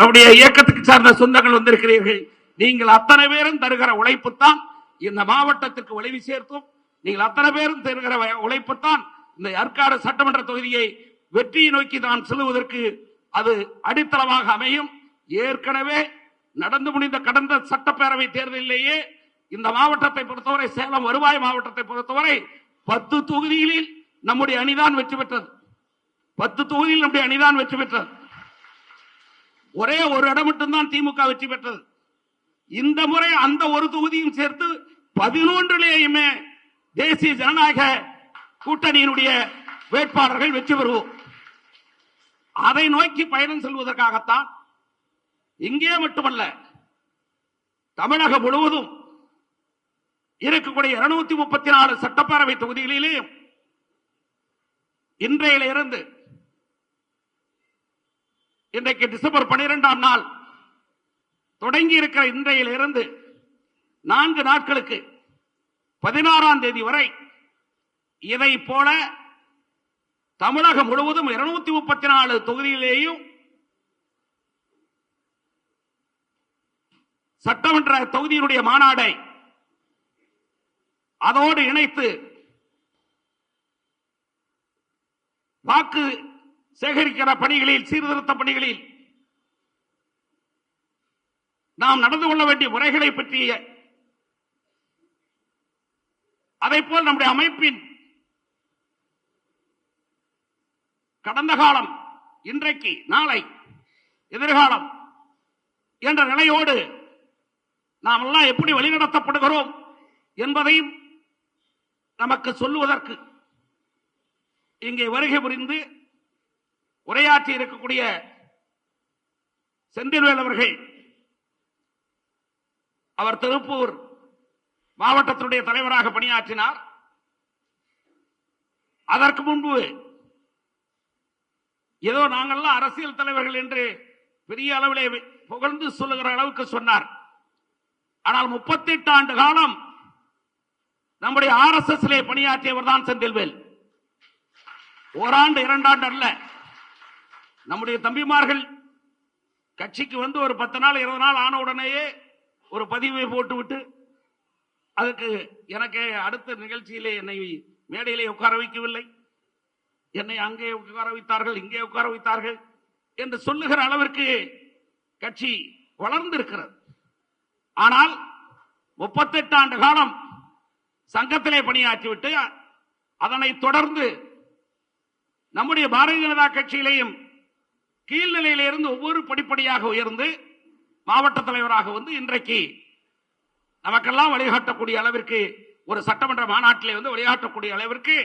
நம்முடைய இயக்கத்துக்கு சார்ந்த சொந்தங்கள் வந்திருக்கிறீர்கள். நீங்கள் அத்தனை பேரும் தருகிற உழைப்புத்தான் இந்த மாவட்டத்திற்கு விளைவு சேர்த்தும். நீங்கள் அத்தனை பேரும் தருகிற வ- உழைப்புத்தான் இந்த ஏற்காடு சட்டமன்ற தொகுதியை வெற்றியை நோக்கி தான் செல்வதற்கு அது அடித்தளமாக அமையும். ஏற்கனவே நடந்து முடிந்த கடந்த சட்டப்பேரவை தேர்தலிலேயே இந்த மாவட்டத்தை பொறுத்தவரை சேலம் வருவாய் மாவட்டத்தை பொறுத்தவரை பத்து தொகுதிகளில் நம்முடைய அணிதான் வெற்றி பெற்றது. பத்து தொகுதியில் நம்முடைய அணிதான் வெற்றி பெற்றது. ஒரே ஒரு இடம் மட்டும்தான் திமுக வெற்றி பெற்றது. இந்த முறை அந்த ஒரு தொகுதியும் சேர்த்து பதினொன்றிலேயுமே தேசிய ஜனநாயக கூட்டணியினுடைய வேட்பாளர்கள் வெற்றி பெறுவோம். அதை நோக்கி பயணம் செல்வதற்காகத்தான் இங்கே மட்டுமல்ல தமிழகம் முழுவதும் இருக்கக்கூடிய இருநூத்தி முப்பத்தி நாலு சட்டப்பேரவை தொகுதிகளிலேயும் இன்றையிலிருந்து இன்றைக்கு டிசம்பர் பனிரெண்டாம் நாள் தொடங்கி இருக்கிற இன்றையிலிருந்து நான்கு நாட்களுக்கு பதினாறாம் தேதி வரை இதை போல தமிழகம் முழுவதும் இருநூத்தி முப்பத்தி நாலு தொகுதியிலேயும் சட்டமன்ற தொகுதியினுடைய மாநாடை அதோடு இணைத்து வாக்கு சேகரிக்கிற பணிகளில் சீர்திருத்த பணிகளில் நாம் நடந்து கொள்ள வேண்டிய முறைகளை பற்றிய அதை போல் நம்முடைய அமைப்பின் கடந்த காலம் இன்றைக்கு நாளை எதிர்காலம் என்ற நிலையோடு நாம் எல்லாம் எப்படி வழிநடத்தப்படுகிறோம் என்பதையும் நமக்கு சொல்லுவதற்கு இங்கே வருகை புரிந்து உரையாற்றி இருக்கக்கூடிய செந்தில்வேல் அவர்கள் அவர் திருப்பூர் மாவட்டத்தினுடைய தலைவராக பணியாற்றினார். அதற்கு முன்பு ஏதோ நாங்கள்லாம் அரசியல் தலைவர்கள் என்று பெரிய அளவிலே புகழ்ந்து சொல்லுகிற அளவுக்கு சொன்னார். ஆனால் 38 ஆண்டு காலம் நம்முடைய ஆர் எஸ் எஸ் பணியாற்றியவர் தான் செந்தில்வேல். ஓராண்டு இரண்டாண்டு அல்ல. நம்முடைய தம்பிமார்கள் கட்சிக்கு வந்து ஒரு பத்து நாள் இருபது நாள் ஆன உடனேயே ஒரு பதிவை போட்டுவிட்டு அதுக்கு எனக்கு அடுத்த நிகழ்ச்சியிலே என்னை மேடையிலே உட்கார வைக்கவில்லை. என்னை அங்கே உட்கார வைத்தார்கள் இங்கே உட்கார வைத்தார்கள் என்று சொல்லுகிற அளவிற்கு கட்சி வளர்ந்திருக்கிறது. ஆனால் 38 ஆண்டு காலம் சங்கத்திலே பணியாற்றிவிட்டு அதனை தொடர்ந்து நம்முடைய பாரதிய ஜனதா கட்சியிலேயும் கீழ்நிலையிலிருந்து ஒவ்வொரு படிப்படியாக உயர்ந்து மாவட்ட தலைவராக வந்து இன்றைக்கு நமக்கெல்லாம் வழிகாட்டக்கூடிய அளவிற்கு ஒரு சட்டமன்ற மாநாட்டிலே வந்து வழிகாட்டக்கூடிய அளவிற்கு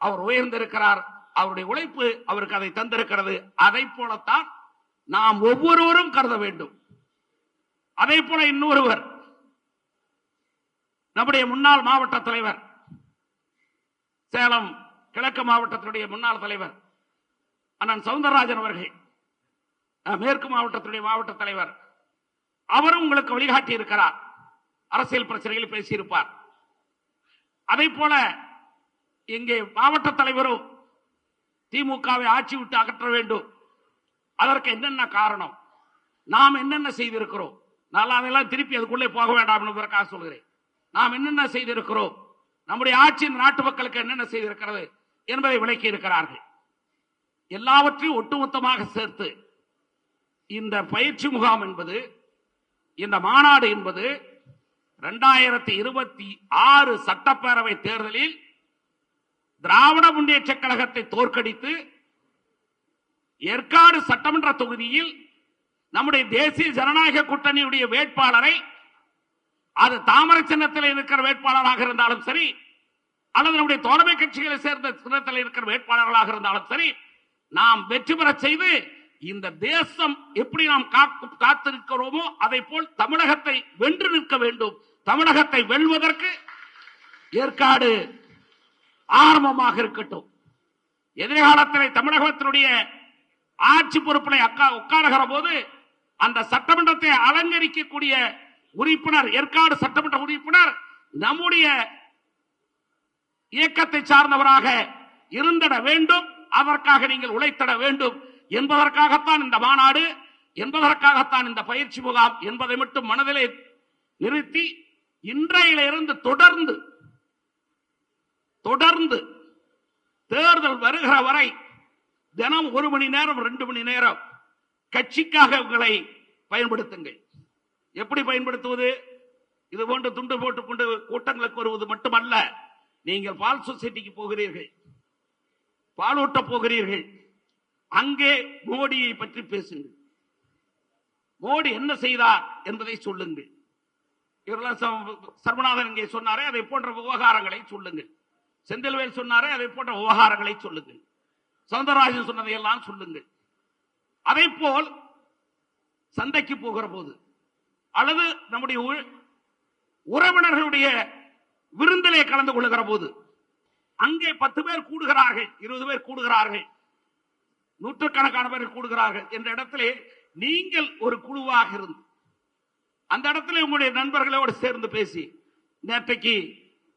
அவர் உயர்ந்திருக்கிறார். அவருடைய உழைப்பு அவருக்கு அதை தந்திருக்கிறது. அதை போலத்தான் நாம் ஒவ்வொருவரும் கருத வேண்டும். அதே போல இன்னொருவர் நம்முடைய முன்னாள் மாவட்ட தலைவர் சேலம் கிழக்கு மாவட்டத்தினுடைய முன்னாள் தலைவர் அண்ணன் சவுந்தரராஜன் அவர்கள் மேற்கு மாவட்டத்தினுடைய மாவட்ட தலைவர். அவரும் உங்களுக்கு வழிகாட்டி இருக்கிறார் அரசியல் பிரச்சனைகள் பேசியிருப்பார். அதே போல இங்கே மாவட்ட தலைவரும் திமுகவை ஆட்சி விட்டு அகற்ற வேண்டும். அதற்கு என்னென்ன காரணம்? நாம் என்னென்ன செய்திருக்கிறோம்? நான் அதெல்லாம் திருப்பி அதுக்குள்ளே போக வேண்டாம் என்பதற்காக சொல்கிறேன். நாம் என்னென்ன செய்திருக்கிறோம்? நம்முடைய ஆட்சி இந்த நாட்டு மக்களுக்கு என்னென்ன செய்திருக்கிறது என்பதை விளக்கி இருக்கிறார்கள் எல்லாவற்றையும் ஒட்டுமொத்தமாக சேர்த்து இந்த பயிற்சி முகாம் என்பது இந்த மாநாடு என்பது இரண்டாயிரத்தி இருபத்தி ஆறு சட்டப்பேரவை தேர்தலில் திராவிட முன்னேற்ற கழகத்தை தோற்கடித்து ஏற்காடு சட்டமன்ற தொகுதியில் நம்முடைய தேசிய ஜனநாயக கூட்டணியுடைய வேட்பாளரை அது தாமரை சின்னத்தில் இருக்கிற வேட்பாளராக இருந்தாலும் சரி அல்லது நம்முடைய தோழமை கட்சிகளை சேர்ந்த சின்னத்தில் இருக்கிற வேட்பாளர்களாக இருந்தாலும் சரி நாம் வெற்றி பெற செய்து இந்த தேசம் எப்படி நாம் காத்திருக்கிறோமோ அதை போல் தமிழகத்தை வென்று நிற்க வேண்டும். தமிழகத்தை வெல்வதற்கு ஏற்காடு ஆரம்பமாக இருக்கட்டும். எதிர்காலத்தில் தமிழகத்தினுடைய ஆட்சி பொறுப்பினை அக்கா உட்காருகிற போது அந்த சட்டமன்றத்தை அலங்கரிக்கக்கூடிய உறுப்பினர் ஏற்காடு சட்டமன்ற உறுப்பினர் நம்முடைய இயக்கத்தை சார்ந்தவராக இருந்திட வேண்டும். அதற்காக நீங்கள் உழைத்திட வேண்டும். என்பதற்காகத்தான் இந்த மாநாடு என்பதற்காகத்தான் இந்த பயிற்சி முகாம் என்பதை மட்டும் மனதிலே நிறுத்தி இன்றையிலிருந்து தொடர்ந்து தொடர்ந்து தேர்தல் வருகிற வரை தினம் ஒரு மணி நேரம் ரெண்டு மணி நேரம் கட்சிக்காக உங்களை பயன்படுத்துங்கள். எப்படி பயன்படுத்துவது? இது போன்று துண்டு போட்டுக்கொண்டு கூட்டங்களுக்கு வருவது மட்டுமல்ல நீங்கள் பால் சொசைட்டிக்கு போகிறீர்கள் பாலூட்ட போகிறீர்கள். அங்கே மோடியை பற்றி பேசுங்கள். மோடி என்ன செய்தார் என்பதை சொல்லுங்கள். இவரெல்லாம் சர்வநாதன் இங்கே சொன்னாரே அதை போன்ற விவகாரங்களை சொல்லுங்கள். செந்தில்வேல் சொன்னாரே அதை போன்ற விவகாரங்களை சொல்லுங்கள். சவுந்தரராஜன் சொன்னதை எல்லாம் சொல்லுங்கள். அதை போல் சந்தைக்கு போகிற போது அல்லது நம்முடைய உ- உறவினர்களுடைய விருந்திலே கலந்து கொள்ளுகிற போது அங்கே பத்து பேர் கூடுகிறார்கள் இருபது பேர் கூடுகிறார்கள் நூற்றுக்கணக்கான பேர் கூடுகிறார்கள் என்ற இடத்திலே நீங்கள் ஒரு குழுவாக இருந்து அந்த இடத்துல உங்களுடைய நண்பர்களோடு சேர்ந்து பேசி நேற்றைக்கு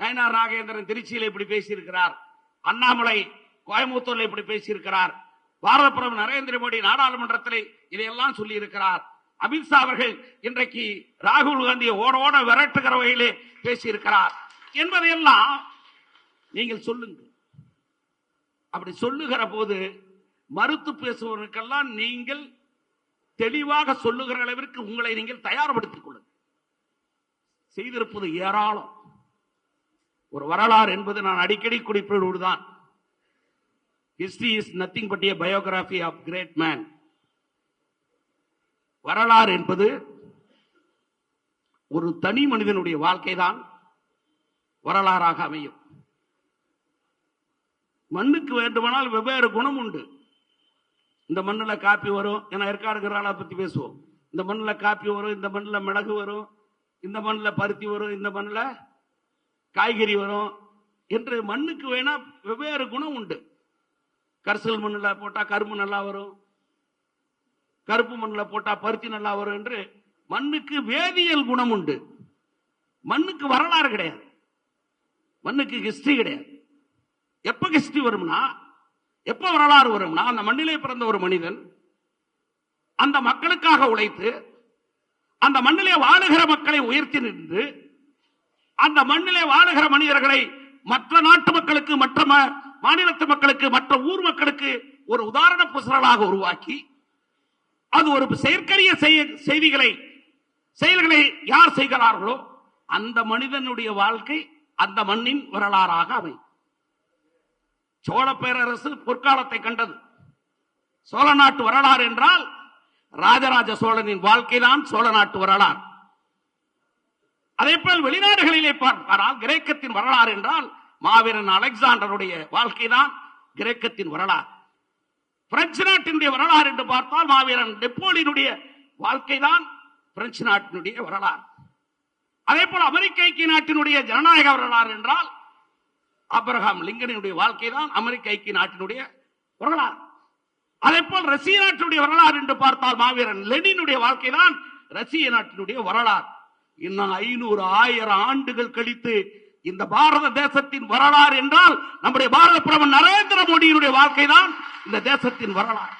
நயனார் நாகேந்திரன் திருச்சியில் இப்படி பேசியிருக்கிறார் அண்ணாமலை கோயம்புத்தூர்ல இப்படி பேசியிருக்கிறார் பாரத பிரதமர் நரேந்திர மோடி நாடாளுமன்றத்தில் இதையெல்லாம் சொல்லி இருக்கிறார் அமித்ஷா அவர்கள் இன்றைக்கு ராகுல் காந்தியை ஓட ஓட விரட்டுகிற வகையிலே பேசியிருக்கிறார். என்பதையெல்லாம் நீங்கள் சொல்லுங்கள். அப்படி சொல்லுகிற போது மறுத்து பேசுபவர்களுக்கெல்லாம் நீங்கள் தெளிவாக சொல்லுகிற அளவிற்கு உங்களை நீங்கள் தயார்படுத்திக் கொள்ளுங்கள். செய்திருப்பது ஏராளம். ஒரு வரலாறு என்பது நான் அடிக்கடி குறிப்பிடுவதுதான். History is nothing but a biography of great man வரலாறு என்பது ஒரு தனி மனிதனுடைய வாழ்க்கை தான் வரலாறாக அமையும். மண்ணுக்கு வேண்டுமானால் வெவ்வேறு குணம் உண்டு. இந்த மண்ணில் காப்பி வரும் ஏன்னா ஏற்காடுங்கிறாளை பற்றி பேசுவோம். இந்த மண்ணில் காப்பி வரும் இந்த மண்ணில் மிளகு வரும் இந்த மண்ணில் பருத்தி வரும் இந்த மண்ணில் காய்கறி வரும் என்று மண்ணுக்கு வேணா வெவ்வேறு குணம் உண்டு. கரிசல் மண்ணில் போட்டால் கரும்பு நல்லா வரும். கருப்பு மண்ணில் போட்டால் பருத்தி நல்லா வரும் என்று மண்ணுக்கு வேதியியல் குணம் உண்டு. மண்ணுக்கு வரலாறு கிடையாது. மண்ணுக்கு ஹிஸ்டரி கிடையாது. எப்போ ஹிஸ்டரி வரும்னா எப்ப வரலாறு வரும்னா அந்த மண்ணிலே பிறந்த ஒரு மனிதன் அந்த மக்களுக்காக உழைத்து அந்த மண்ணிலே வாழுகிற மக்களை உயர்த்தி நின்று அந்த மண்ணிலே வாழுகிற மனிதர்களை மற்ற நாட்டு மக்களுக்கு மற்ற ம- மாநிலத்து மக்களுக்கு மற்ற ஊர் மக்களுக்கு ஒரு உதாரண புசலாக உருவாக்கி அது ஒரு செயற்கரிய செய்திகளை செயல்களை யார் செய்கிறார்களோ அந்த மனிதனுடைய வாழ்க்கை அந்த மண்ணின் வரலாறாக அமையும். சோழ பேரரசு பொற்காலத்தை கண்டது. சோழ நாட்டு வரலாறு என்றால் ராஜராஜ சோழனின் வாழ்க்கைதான் சோழ நாட்டு வரலாறு. அதே போல் வெளிநாடுகளிலே பார்ப்பாரால் கிரேக்கத்தின் வரலாறு என்றால் மாவீரன் அலெக்சாண்டருடைய வாழ்க்கைதான் கிரேக்கத்தின் வரலாறு. பிரெஞ்சு நாட்டினுடைய வரலாறு என்று பார்த்தால் மாவீரன் நெப்போலியனுடைய வாழ்க்கைதான் பிரெஞ்சு நாட்டினுடைய வரலாறு. அதே போல் அமெரிக்க ஐக்கிய நாட்டினுடைய ஜனநாயக வரலாறு என்றால் அப்ரஹாம் லிங்கனுடைய வாழ்க்கை தான் அமெரிக்க ஐக்கிய நாட்டினுடைய வரலாறு. அதே போல் ரஷ்ய நாட்டினுடைய வரலாறு என்று பார்த்தால் மாவீரன் லெனினுடைய வாழ்க்கை தான் ரஷ்ய நாட்டினுடைய வரலாறு. இன்னும் ஐநூறு ஆயிரம் ஆண்டுகள் கழித்து இந்த பாரத தேசத்தின் வரலாறு என்றால் நம்முடைய பாரத பிரதமர் நரேந்திர மோடியினுடைய வாழ்க்கை தான் இந்த தேசத்தின் வரலாறு.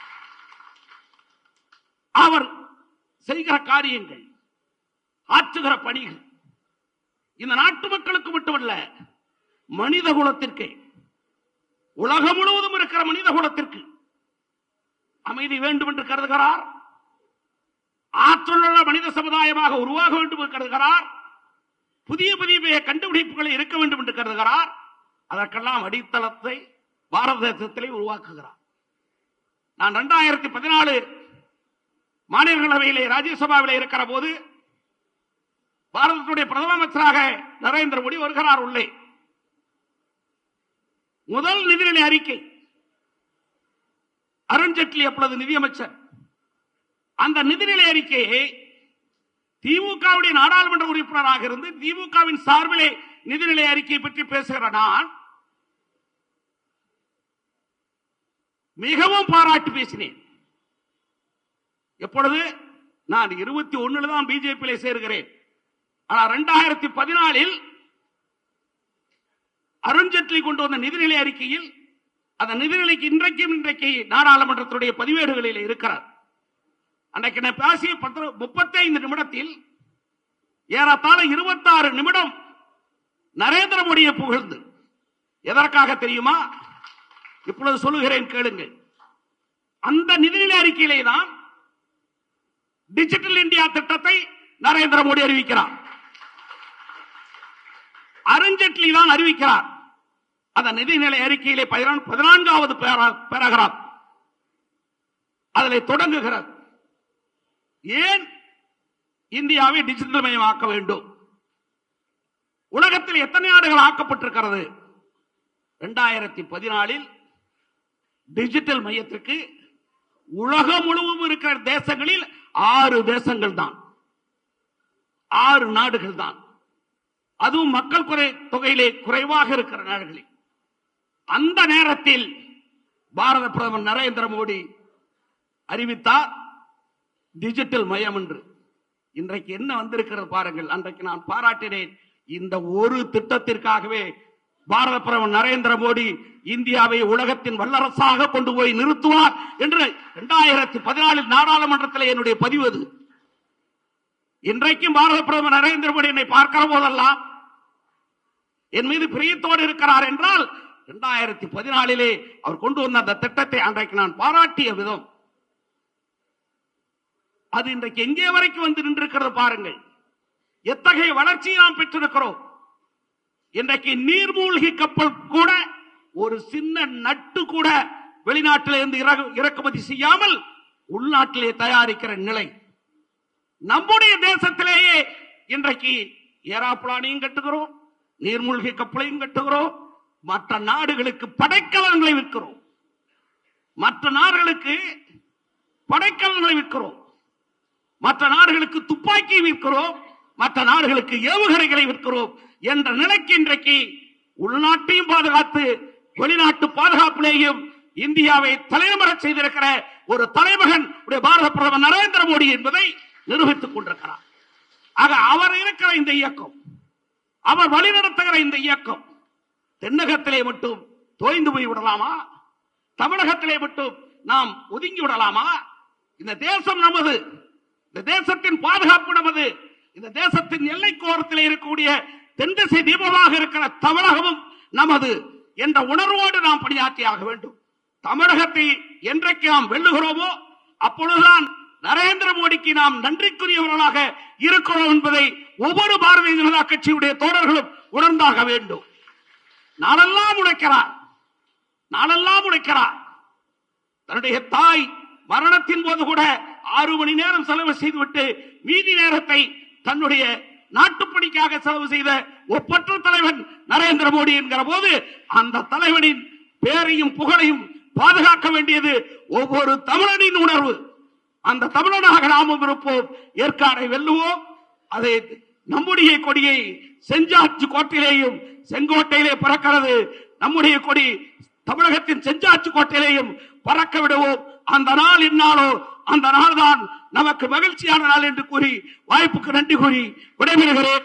அவர் செய்கிற காரியங்கள் ஆற்றுகிற பணிகள் இந்த நாட்டு மக்களுக்கு மட்டுமல்ல மனித குலத்திற்கு. உலகம் முழுவதும் இருக்கிற மனித குலத்திற்கு அமைதி வேண்டும் என்று கருதுகிறார். ஆற்றலுள்ள மனித சமுதாயமாக உருவாக வேண்டும் என்று கருதுகிறார். புதிய புதிய கண்டுபிடிப்புகளை இருக்க வேண்டும் என்று கருதுகிறார். அதற்கெல்லாம் அடித்தளத்தை பாரத தேசத்திலே உருவாக்குகிறார். நான் இரண்டாயிரத்தி பதினாலு மாநிலங்களவையிலே ராஜ்யசபாவிலே இருக்கிற போது பாரதத்துடைய பிரதம அமைச்சராக நரேந்திர மோடி வருகிறார் உள்ளே. முதல் நிதிநிலை அறிக்கை. அருண்ஜேட்லி அப்பொழுது நிதியமைச்சர். அந்த நிதிநிலை அறிக்கையை திமுகவுடைய நாடாளுமன்ற உறுப்பினராக இருந்து திமுகவின் சார்பிலே நிதிநிலை அறிக்கை பற்றி பேசுகிற நான் மிகவும் பாராட்டி பேசினேன். எப்பொழுது நான் இருபத்தி ஒன்னுல தான் பிஜேபியில சேர்கிறேன். ஆனா ரெண்டாயிரத்தி பதினாலில் அருண்ஜேட்லி கொண்டு வந்த நிதிநிலை அறிக்கையில் அந்த நிதிநிலைக்கு இன்றைக்கும் இன்றைக்கு நாடாளுமன்றத்துடைய பதிவேடுகளில் இருக்கிறார். அன்றைக்கு நான் பேசிய முப்பத்தைந்து நிமிடத்தில் ஏறத்தாழ இருபத்தாறு நிமிடம் நரேந்திர மோடியை புகழ்ந்து. எதற்காக தெரியுமா? இப்பொழுது சொல்லுகிறேன் கேளுங்கள். அந்த நிதிநிலை அறிக்கையிலே தான் டிஜிட்டல் இந்தியா திட்டத்தை நரேந்திர மோடி அறிவிக்கிறார். அருண்ஜேட்லி தான் அறிவிக்கிறார். அந்த நிதிநிலை அறிக்கையிலே பதினான்காவது பேராகிராப் அதில் தொடங்குகிறது. ஏன் இந்தியாவை டிஜிட்டல் மயமாக்க வேண்டும்? உலகத்தில் எத்தனை நாடுகள் ஆக்கப்பட்டிருக்கிறது? இரண்டாயிரத்தி பதினாலில் டிஜிட்டல் மையத்திற்கு உலகம் முழுவதும் இருக்கிற தேசங்களில் ஆறு தேசங்கள் தான். ஆறு நாடுகள் தான். அதுவும் மக்கள் குறை தொகையிலே குறைவாக இருக்கிற நாடுகளில். அந்த நேரத்தில் பாரத பிரதமர் நரேந்திர மோடி அறிவித்தார் டிஜிட்டல் மயம் என்று. இன்றைக்கு என்ன வந்திருக்கிறது பாருங்கள் அன்றைக்கு நான் பாராட்டினேன் இந்த ஒரு திட்டத்திற்காகவே பாரத பிரதமர் நரேந்திர மோடி இந்தியாவை உலகத்தின் வல்லரசாக கொண்டு போய் நிறுத்துவார் என்று இரண்டாயிரத்தி பதினாலில் நாடாளுமன்றத்தில் என்னுடைய பதிவு அது. இன்றைக்கும் பாரத பிரதமர் நரேந்திர மோடி என்னை பார்க்கிற போதெல்லாம் என் மீது பிரியத்தோடு இருக்கிறார் என்றால் இரண்டாயிரத்தி பதினாலிலே அவர் கொண்டு வந்த அந்த திட்டத்தை அன்றைக்கு நான் பாராட்டிய விதம். அது இன்றைக்கு எங்கே வரைக்கும் வந்து நின்றிருக்கிறது பாருங்கள். எத்தகைய வளர்ச்சியை நாம் பெற்றிருக்கிறோம். இன்றைக்கு நீர்மூழ்கி கப்பல் கூட ஒரு சின்ன நட்டு கூட வெளிநாட்டில் இருந்து இறகு- இறக்குமதி செய்யாமல் உள்நாட்டிலே தயாரிக்கிற நிலை. நம்முடைய தேசத்திலேயே இன்றைக்கு ஏராப்ளானையும் கட்டுகிறோம் நீர்மூழ்கி கப்பலையும் கட்டுகிறோம் மற்ற நாடுகளுக்கு படைக்கலங்களை விற்கிறோம். மற்ற நாடுகளுக்கு படைக்கலங்களை விற்கிறோம். மற்ற நாடுகளுக்கு துப்பாக்கி விற்கிறோம். மற்ற நாடுகளுக்கு ஏவுகணைகளை விற்கிறோம் என்ற நிலைக்கு இன்றைக்கு உள்நாட்டையும் பாதுகாத்து வெளிநாட்டு பாதுகாப்பிலேயும் இந்தியாவை தலைநகர செய்திருக்கிற ஒரு தலைமகன் பாரத பிரதமர் நரேந்திர மோடி என்பதை நிரூபித்துக் கொண்டிருக்கிறார். ஆக அவர் இருக்கிற இந்த இயக்கம் அவர் வழிநடத்துகிற இந்த இயக்கம் தென்னகத்திலே மட்டும் தோய்ந்து போய் விடலாமா? தமிழகத்திலே மட்டும் நாம் ஒதுங்கி விடலாமா? இந்த தேசம் நமது இந்த தேசத்தின் பாதுகாப்பு நமது இந்த தேசத்தின் எல்லைக்கோரத்தில் இருக்கக்கூடிய தென்திசை தீபமாக இருக்கிற தமிழகமும் நமது என்ற உணர்வோடு நாம் பணியாற்றியாக வேண்டும். தமிழகத்தை என்றைக்கு நாம் வெல்லுகிறோமோ அப்பொழுதுதான் நரேந்திர மோடிக்கு நாம் நன்றிக்குரியவர்களாக இருக்கிறோம் என்பதை ஒவ்வொரு பாரதிய ஜனதா கட்சியுடைய தோழர்களும் உணர்ந்தாக வேண்டும். நாளெல்லாம் உழைக்கிறார் நாளெல்லாம் உழைக்கிறார் தன்னுடைய தாய் மரணத்தின் போது கூட ஆறு மணி நேரம் செலவு செய்துவிட்டு மீதி நேரத்தை தன்னுடைய நாட்டுப்பணிக்காக செலவு செய்த ஒப்பற்ற தலைவன் நரேந்திர மோடி என்கிற போது அந்த தலைவனின் பேரையும் புகழையும் பாதுகாக்க வேண்டியது ஒவ்வொரு தமிழனின் உணர்வு. அந்த தமிழனாக நாமும் இருப்போம். ஏற்காடை வெல்லுவோம். அதை நம்முடைய கொடியை செஞ்சாச்சு கோட்டையிலேயும் செங்கோட்டையிலே பறக்கிறது. நம்முடைய கொடி தமிழகத்தின் செஞ்சாச்சு கோட்டையிலேயும் பறக்க விடுவோம். அந்த நாள் இந்நாளோ அந்த நாள் தான் நமக்கு மகிழ்ச்சியான நாள் என்று கூறி வாய்ப்புக்கு நன்றி கூறி விடைபெறுகிறேன்.